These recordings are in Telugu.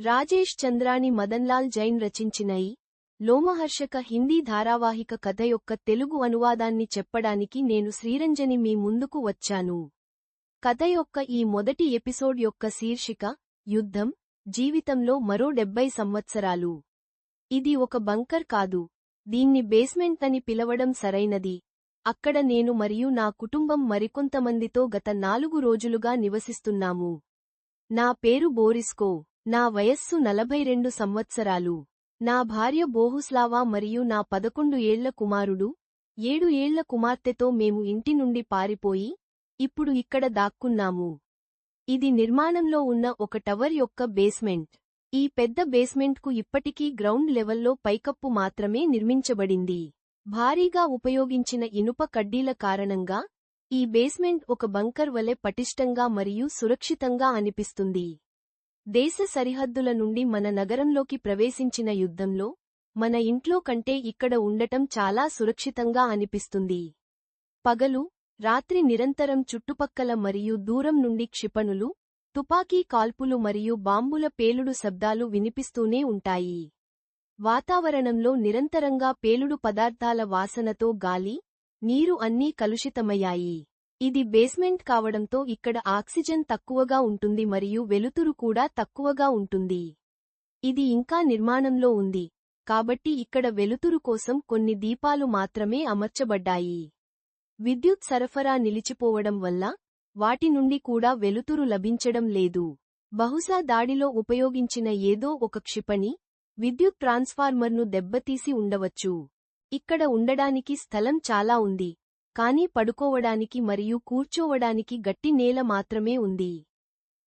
రాజేష్ చంద్రాని మదన్లాల్ జైన్ రచించిన ఈ లోమహర్షక హిందీ ధారావాహిక కథ యొక్క తెలుగు అనువాదాన్ని చెప్పడానికి నేను శ్రీరంజని మీ ముందుకు వచ్చాను. కథ యొక్క ఈ మొదటి ఎపిసోడ్ యొక్క శీర్షిక యుద్ధం జీవితంలో మరో డెబ్బై సంవత్సరాలు. ఇది ఒక బంకర్ కాదు. దీన్ని బేస్మెంట్ అని పిలవడం సరైనది. అక్కడ నేను మరియు నా కుటుంబం మరికొంతమందితో గత నాలుగు రోజులుగా నివసిస్తున్నాము. నా పేరు బోరిస్కో. నా వయస్సు నలభై రెండు సంవత్సరాలు. నా భార్య బోహుస్లావా మరియు నా పదకొండు ఏళ్ళ కుమారుడు. ఏడు ఏళ్ళ కుమార్తెతో మేము ఇంటి నుండి పారిపోయి ఇప్పుడు ఇక్కడ దాక్కున్నాము. ఇది నిర్మాణంలో ఉన్న ఒక టవర్ యొక్క బేస్మెంట్. ఈ పెద్ద బేస్మెంట్కు ఇప్పటికీ గ్రౌండ్ లెవెల్లో పైకప్పు మాత్రమే నిర్మించబడింది. భారీగా ఉపయోగించిన ఇనుప కడ్డీల కారణంగా ఈ బేస్మెంట్ ఒక బంకర్ వలె పటిష్టంగా మరియు సురక్షితంగా అనిపిస్తుంది. దేశ సరిహద్దుల నుండి మన నగరంలోకి ప్రవేశించిన యుద్ధంలో మన ఇంట్లో కంటే ఇక్కడ ఉండటం చాలా సురక్షితంగా అనిపిస్తుంది. పగలు రాత్రి నిరంతరం చుట్టుపక్కల మరియు దూరం నుండి క్షిపణులు తుపాకీ కాల్పులు మరియు బాంబుల పేలుడు శబ్దాలు వినిపిస్తూనే ఉంటాయి. వాతావరణంలో నిరంతరంగా పేలుడు పదార్థాల వాసనతో గాలి నీరు అన్నీ కలుషితమయ్యాయి. ఇది బేస్మెంట్ కావడంతో ఇక్కడ ఆక్సిజన్ తక్కువగా ఉంటుంది మరియు వెలుతురు కూడా తక్కువగా ఉంటుంది. ఇది ఇంకా నిర్మాణంలో ఉంది. కాబట్టి ఇక్కడ వెలుతురు కోసం కొన్ని దీపాలు మాత్రమే అమర్చబడ్డాయి. విద్యుత్ సరఫరా నిలిచిపోవడం వల్ల వాటి నుండి కూడా వెలుతురు లభించడం లేదు. బహుశా దాడిలో ఉపయోగించిన ఏదో ఒక క్షిపణి విద్యుత్ ట్రాన్స్ఫార్మర్ను దెబ్బతీసి ఉండవచ్చు. ఇక్కడ ఉండడానికి స్థలం చాలా ఉంది. కానీ పడుకోవడానికి మరియు కూర్చోవడానికి గట్టి నేల మాత్రమే ఉంది.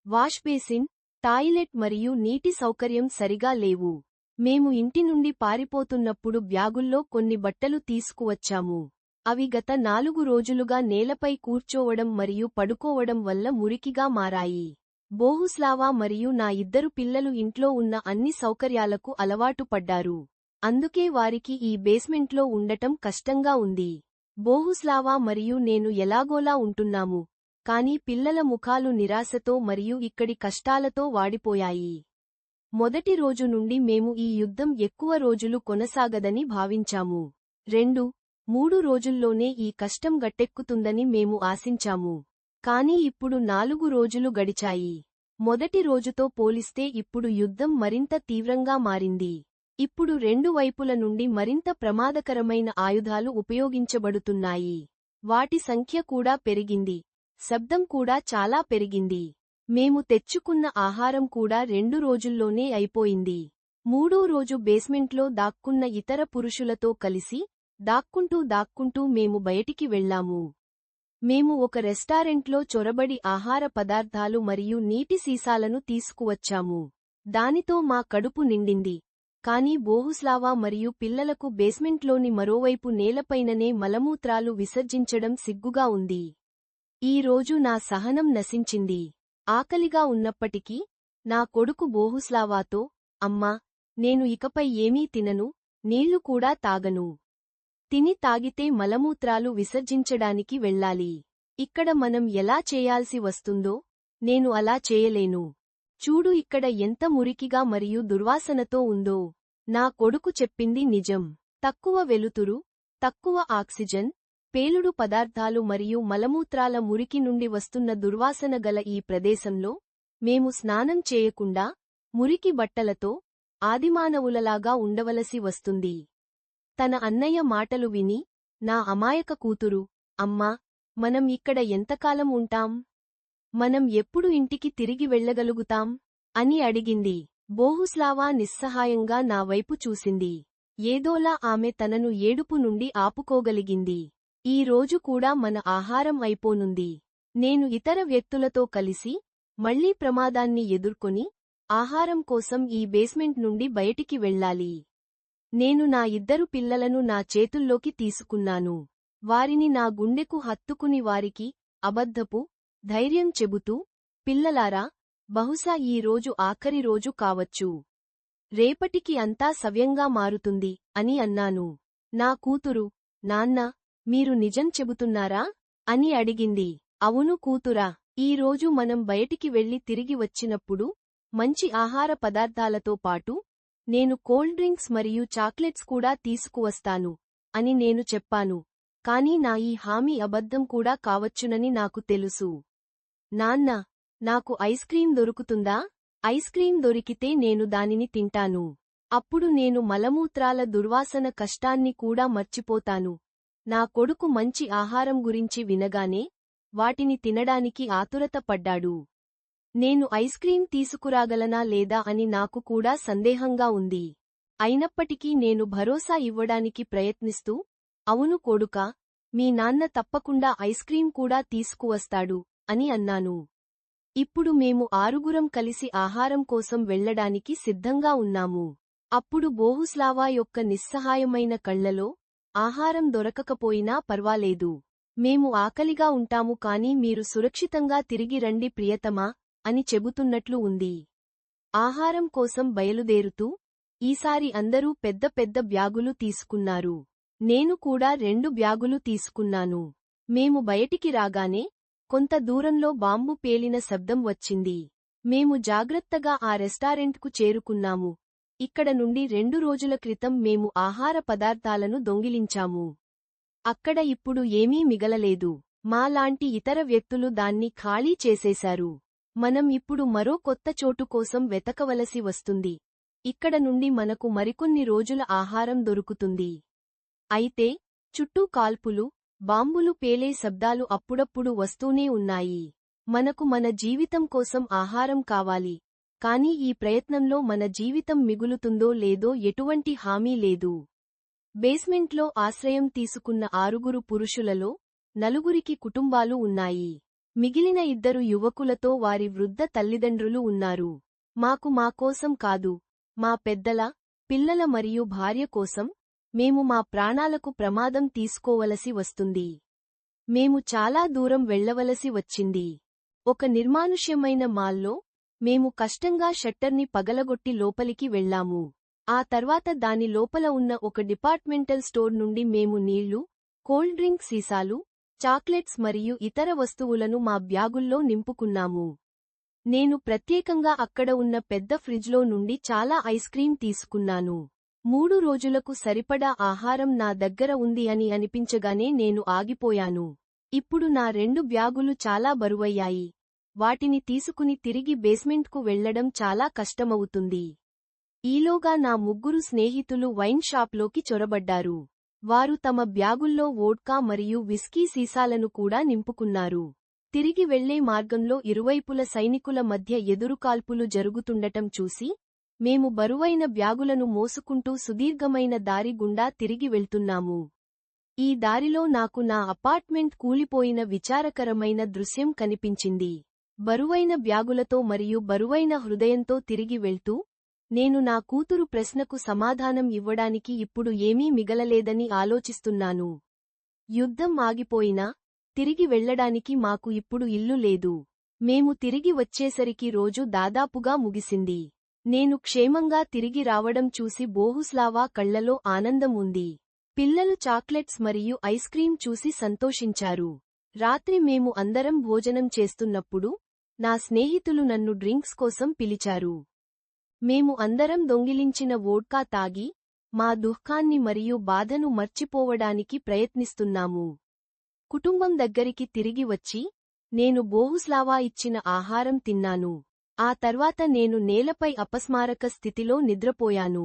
వాష్ బేసిన్ టాయిలెట్ మరియు నీటి సౌకర్యం సరిగా లేవు. మేము ఇంటి నుండి పారిపోతున్నప్పుడు బ్యాగుల్లో కొన్ని బట్టలు తీసుకువచ్చాము. అవి గత నాలుగు రోజులుగా నేలపై కూర్చోవడం మరియు పడుకోవడం వల్ల మురికిగా మారాయి. బోహుస్లావా మరియు నా ఇద్దరు పిల్లలు ఇంట్లో ఉన్న అన్ని సౌకర్యాలకు అలవాటు పడ్డారు. అందుకే వారికి ఈ బేస్మెంట్లో ఉండటం కష్టంగా ఉంది. బోహుస్లావా మరియు నేను ఎలాగోలా ఉంటున్నాము. కాని పిల్లల ముఖాలు నిరాశతో మరియు ఇక్కడి కష్టాలతో వాడిపోయాయి. మొదటి రోజు నుండి మేము ఈ యుద్ధం ఎక్కువ రోజులు కొనసాగదని భావించాము. రెండు మూడు రోజుల్లోనే ఈ కష్టం గట్టెక్కుతుందని మేము ఆశించాము. కాని ఇప్పుడు నాలుగు రోజులు గడిచాయి. మొదటి రోజుతో పోలిస్తే ఇప్పుడు యుద్ధం మరింత తీవ్రంగా మారింది. ఇప్పుడు రెండు వైపుల నుండి మరింత ప్రమాదకరమైన ఆయుధాలు ఉపయోగించబడుతున్నాయి. వాటి సంఖ్య కూడా పెరిగింది. శబ్దం కూడా చాలా పెరిగింది. మేము తెచ్చుకున్న ఆహారం కూడా రెండు రోజుల్లోనే అయిపోయింది. మూడో రోజు బేస్మెంట్లో దాక్కున్న ఇతర పురుషులతో కలిసి దాక్కుంటూ దాక్కుంటూ మేము బయటికి వెళ్ళాము మేము ఒక రెస్టారెంట్లో చొరబడి ఆహార పదార్థాలు మరియు నీటి సీసాలను తీసుకువచ్చాము. దానితో మా కడుపు నిండింది. కానీ బోహుస్లావా మరియు పిల్లలకు బేస్మెంట్లోని మరోవైపు నేలపైననే మలమూత్రాలు విసర్జించడం సిగ్గుగా ఉంది. ఈ రోజు నా సహనం నశించింది. ఆకలిగా ఉన్నప్పటికీ నా కొడుకు బోహుస్లావాతో అమ్మా నేను ఇకపై ఏమీ తినను నీళ్ళు కూడా తాగను. తిని తాగితే మలమూత్రాలు విసర్జించడానికి వెళ్ళాలి. ఇక్కడ మనం ఎలా చేయాల్సి వస్తుందో నేను అలా చేయలేను. చూడు ఇక్కడ ఎంత మురికిగా మరియు దుర్వాసనతో ఉందో. నా కొడుకు చెప్పింది నిజం. తక్కువ వెలుతురు తక్కువ ఆక్సిజన్ పేలుడు పదార్థాలు మరియు మలమూత్రాల మురికి నుండి వస్తున్న దుర్వాసన గల ఈ ప్రదేశంలో మేము స్నానం చేయకుండా మురికి బట్టలతో ఆదిమానవులలాగా ఉండవలసి వస్తుంది. తన అన్నయ్య మాటలు విని నా అమాయక కూతురు అమ్మా మనం ఇక్కడ ఎంతకాలం ఉంటాం? మనం ఎప్పుడు ఇంటికి తిరిగి వెళ్ళగలుగుతాం అని అడిగింది. బోహుస్లావా నిస్సహాయంగా నా వైపు చూసింది. ఏదోలా ఆమె తనను ఏడుపు నుండి ఆపుకోగలిగింది. ఈ రోజు కూడా మన ఆహారం అయిపోనుంది. నేను ఇతర వ్యక్తులతో కలిసి మళ్ళీ ప్రమాదాన్ని ఎదుర్కొని ఆహారం కోసం ఈ బేస్మెంట్ నుండి బయటికి వెళ్ళాలి. నేను నా ఇద్దరు పిల్లలను నా చేతుల్లోకి తీసుకున్నాను. వారిని నా గుండెకు హత్తుకుని వారికి అబద్ధపు ధైర్యం చెబుతూ పిల్లలారా బహుశా ఈ రోజు ఆఖరి రోజు కావచ్చు. రేపటికి అంతా సవ్యంగా మారుతుంది అని అన్నాను. నా కూతురు నాన్న మీరు నిజం చెబుతున్నారా? అని అడిగింది. అవును కూతురా ఈ రోజు మనం బయటికి వెళ్ళి తిరిగి వచ్చినప్పుడు మంచి ఆహార పదార్థాలతో పాటు నేను కోల్డ్ డ్రింక్స్ మరియు చాక్లెట్స్ కూడా తీసుకువస్తాను అని నేను చెప్పాను. కాని నా ఈ హామీ అబద్ధం కూడా కావచ్చునని నాకు తెలుసు. నాన్న నాకు ఐస్ క్రీం దొరుకుతుందా? ఐస్ క్రీం దొరికితే నేను దానిని తింటాను. అప్పుడు నేను మలమూత్రాల దుర్వాసన కష్టాన్ని కూడా మర్చిపోతాను. నా కొడుకు మంచి ఆహారం గురించి వినగానే వాటిని తినడానికి ఆతురత పడ్డాడు. నేను ఐస్ క్రీం తీసుకురాగలనా లేదా అని నాకు కూడా సందేహంగా ఉంది. అయినప్పటికీ నేను భరోసా ఇవ్వడానికి ప్రయత్నిస్తూ అవును కొడుకా మీ నాన్న తప్పకుండా ఐస్ క్రీం కూడా తీసుకువస్తాడు. అని అన్నాను. ఇప్పుడు మేము ఆరుగురం కలిసి ఆహారం కోసం వెళ్ళడానికి సిద్ధంగా ఉన్నాము. అప్పుడు బోహుస్లావా యొక్క నిస్సహాయమైన కళ్ళలో ఆహారం దొరకకపోయినా పర్వాలేదు. మేము ఆకలిగా ఉంటాము కాని మీరు సురక్షితంగా తిరిగి రండి ప్రియతమా అని చెబుతున్నట్లు ఉంది. ఆహారం కోసం బయలుదేరుతూ ఈసారి అందరూ పెద్ద పెద్ద బ్యాగులు తీసుకున్నారు. నేను కూడా రెండు బ్యాగులు తీసుకున్నాను. మేము బయటికి రాగానే కొంత దూరంలో బాంబు పేలిన శబ్దం వచ్చింది. మేము జాగ్రత్తగా ఆ రెస్టారెంట్కు చేరుకున్నాము. ఇక్కడ నుండి రెండు రోజుల క్రితం మేము ఆహార పదార్థాలను దొంగిలించాము. అక్కడ ఇప్పుడు ఏమీ మిగలలేదు. మాలాంటి ఇతర వ్యక్తులు దాన్ని ఖాళీ చేసేశారు. మనం ఇప్పుడు మరో కొత్త చోటు కోసం వెతకవలసి వస్తుంది. ఇక్కడ నుండి మనకు మరికొన్ని రోజుల ఆహారం దొరుకుతుంది. అయితే చుట్టూ కాల్పులు బాంబులు పేలే శబ్దాలు అప్పుడప్పుడు వస్తూనే ఉన్నాయి. మనకు మన జీవితం కోసం ఆహారం కావాలి. కానీ ఈ ప్రయత్నంలో మన జీవితం మిగులుతుందో లేదో ఎటువంటి హామీ లేదు. బేస్మెంట్లో ఆశ్రయం తీసుకున్న ఆరుగురు పురుషులలో నలుగురికి కుటుంబాలు ఉన్నాయి. మిగిలిన ఇద్దరు యువకులతో వారి వృద్ధ తల్లిదండ్రులు ఉన్నారు. మాకు మా కోసం కాదు మా పెద్దల పిల్లల మరియు భార్య కోసం మేము మా ప్రాణాలకు ప్రమాదం తీసుకోవలసి వస్తుంది. మేము చాలా దూరం వెళ్ళవలసి వచ్చింది. ఒక నిర్మానుష్యమైన మాల్లో మేము కష్టంగా షట్టర్ని పగలగొట్టి లోపలికి వెళ్ళాము ఆ తర్వాత దాని లోపల ఉన్న ఒక డిపార్ట్మెంటల్ స్టోర్ నుండి మేము నీళ్ళు కోల్డ్ డ్రింక్ సీసాలు చాక్లెట్స్ మరియు ఇతర వస్తువులను మా బ్యాగుల్లో నింపుకున్నాము. నేను ప్రత్యేకంగా అక్కడ ఉన్న పెద్ద ఫ్రిడ్జ్లో నుండి చాలా ఐస్ క్రీం తీసుకున్నాను. మూడు రోజులకు సరిపడా ఆహారం నా దగ్గర ఉంది అని అనిపించగానే నేను ఆగిపోయాను. ఇప్పుడు నా రెండు బ్యాగులు చాలా బరువయ్యాయి. వాటిని తీసుకుని తిరిగి బేస్మెంట్కు వెళ్ళడం చాలా కష్టమవుతుంది. ఈలోగా నా ముగ్గురు స్నేహితులు వైన్ షాప్లోకి చొరబడ్డారు. వారు తమ బ్యాగుల్లో వోడ్కా మరియు విస్కీ సీసాలను కూడా నింపుకున్నారు. తిరిగి వెళ్ళే మార్గంలో ఇరువైపుల సైనికుల మధ్య ఎదురుకాల్పులు జరుగుతుండటం చూసి మేము బరువైన బ్యాగులను మోసుకుంటూ సుదీర్ఘమైన దారి గుండా తిరిగి వెళ్తున్నాము. ఈ దారిలో నాకు నా అపార్ట్మెంట్ కూలిపోయిన విచారకరమైన దృశ్యం కనిపించింది. బరువైన బ్యాగులతో మరియు బరువైన హృదయంతో తిరిగి వెళ్తూ నేను నా కూతురు ప్రశ్నకు సమాధానం ఇవ్వడానికి ఇప్పుడు ఏమీ మిగలలేదని ఆలోచిస్తున్నాను. యుద్ధం ఆగిపోయినా తిరిగి వెళ్ళడానికి మాకు ఇప్పుడు ఇల్లు లేదు. మేము తిరిగి వచ్చేసరికి రోజు దాదాపుగా ముగిసింది. నేను క్షేమంగా తిరిగి రావడం చూసి బోహుస్లావా కళ్ళలో ఆనందం ఉంది. పిల్లలు చాక్లెట్స్ మరియు ఐస్ క్రీం చూసి సంతోషించారు. రాత్రి మేము అందరం భోజనం చేస్తున్నప్పుడు నా స్నేహితులు నన్ను డ్రింక్స్ కోసం పిలిచారు. మేము అందరం దొంగిలించిన వోడ్కా తాగి మా దుఃఖాన్ని మరియు బాధను మర్చిపోవడానికి ప్రయత్నిస్తున్నాము. కుటుంబం దగ్గరికి తిరిగి వచ్చి నేను బోహుస్లావా ఇచ్చిన ఆహారం తిన్నాను. ఆ తర్వాత నేను నేలపై అపస్మారక స్థితిలో నిద్రపోయాను.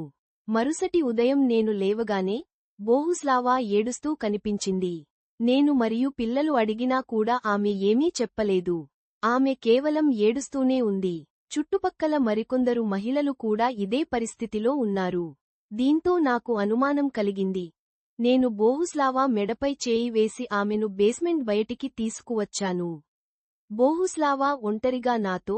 మరుసటి ఉదయం నేను లేవగానే బోహుస్లావా ఏడుస్తూ కనిపించింది. నేను మరియు పిల్లలు అడిగినా కూడా ఆమె ఏమీ చెప్పలేదు. ఆమె కేవలం ఏడుస్తూనే ఉంది. చుట్టుపక్కల మరికొందరు మహిళలు కూడా ఇదే పరిస్థితిలో ఉన్నారు. దీంతో నాకు అనుమానం కలిగింది. నేను బోహుస్లావా మెడపై చేయి వేసి ఆమెను బేస్మెంట్ బయటికి తీసుకువచ్చాను. బోహుస్లావా ఒంటరిగా నాతో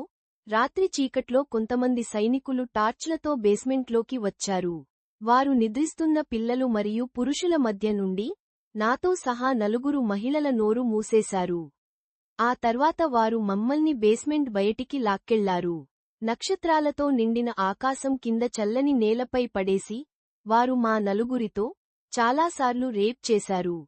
రాత్రి చీకట్లో కొంతమంది సైనికులు టార్చ్లతో బేస్మెంట్లోకి వచ్చారు. వారు నిద్రిస్తున్న పిల్లలు మరియు పురుషుల మధ్య నుండి నాతో సహా నలుగురు మహిళల నోరు మూసేశారు. ఆ తర్వాత వారు మమ్మల్ని బేస్మెంట్ బయటికి లాక్కెళ్ళారు. నక్షత్రాలతో నిండిన ఆకాశం కింద చల్లని నేలపై పడేసి వారు మా నలుగురితో చాలాసార్లు రేప్ చేశారు.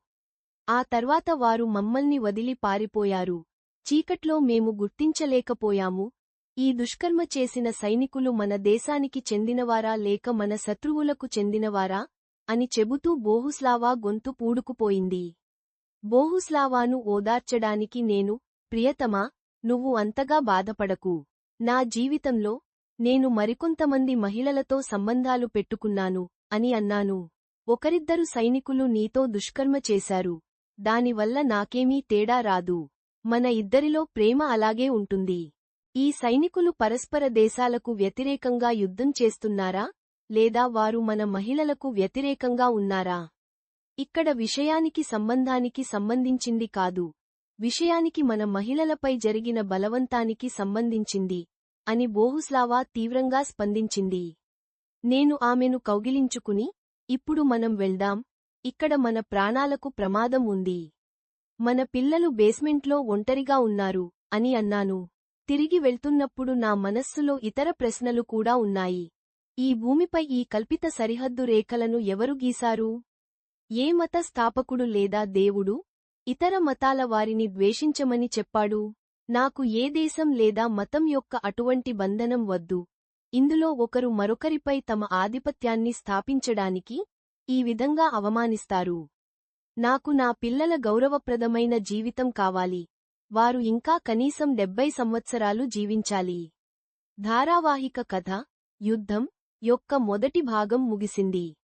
ఆ తర్వాత వారు మమ్మల్ని వదిలి పారిపోయారు. చీకట్లో మేము గుర్తించలేకపోయాము. ఈ దుష్కర్మ చేసిన సైనికులు మన దేశానికి చెందినవారా లేక మన శత్రువులకు చెందినవారా అని చెబుతూ బోహుస్లావా గొంతు పూడుకుపోయింది. బోహుస్లావాను ఓదార్చడానికి నేను ప్రియతమా నువ్వు అంతగా బాధపడకు. నా జీవితంలో నేను మరికొంతమంది మహిళలతో సంబంధాలు పెట్టుకున్నాను అని అన్నాను. ఒకరిద్దరు సైనికులు నీతో దుష్కర్మ చేశారు. దానివల్ల నాకేమీ తేడా రాదు. మన ఇద్దరిలో ప్రేమ అలాగే ఉంటుంది. ఈ సైనికులు పరస్పర దేశాలకు వ్యతిరేకంగా యుద్ధం చేస్తున్నారా? లేదా వారు మన మహిళలకు వ్యతిరేకంగా ఉన్నారా? ఇక్కడ విషయానికి సంబంధానికి సంబంధించింది కాదు. విషయానికి మన మహిళలపై జరిగిన బలవంతానికి సంబంధించింది అని బోహుస్లావా తీవ్రంగా స్పందించింది. నేను ఆమెను కౌగిలించుకుని ఇప్పుడు మనం వెళ్దాం. ఇక్కడ మన ప్రాణాలకు ప్రమాదం ఉంది. మన పిల్లలు బేస్మెంట్లో ఒంటరిగా ఉన్నారు అని అన్నాను. తిరిగి వెళ్తున్నప్పుడు నా మనస్సులో ఇతర ప్రశ్నలు కూడా ఉన్నాయి. ఈ భూమిపై ఈ కల్పిత సరిహద్దు రేఖలను ఎవరు గీశారు? ఏ మత స్థాపకుడు లేదా దేవుడు? ఇతర మతాల వారిని ద్వేషించమని చెప్పాడు. నాకు ఏ దేశం లేదా మతం యొక్క అటువంటి బంధనం వద్దు. ఇందులో ఒకరు మరొకరిపై తమ ఆధిపత్యాన్ని స్థాపించడానికి ఈ విధంగా అవమానిస్తారు. నాకు నా పిల్లల గౌరవప్రదమైన జీవితం కావాలి. వారు ఇంకా కనీసం డెబ్బై సంవత్సరాలు జీవించాలి. ధారావాహిక కథ యుద్ధం యొక్క మొదటి భాగం ముగిసింది.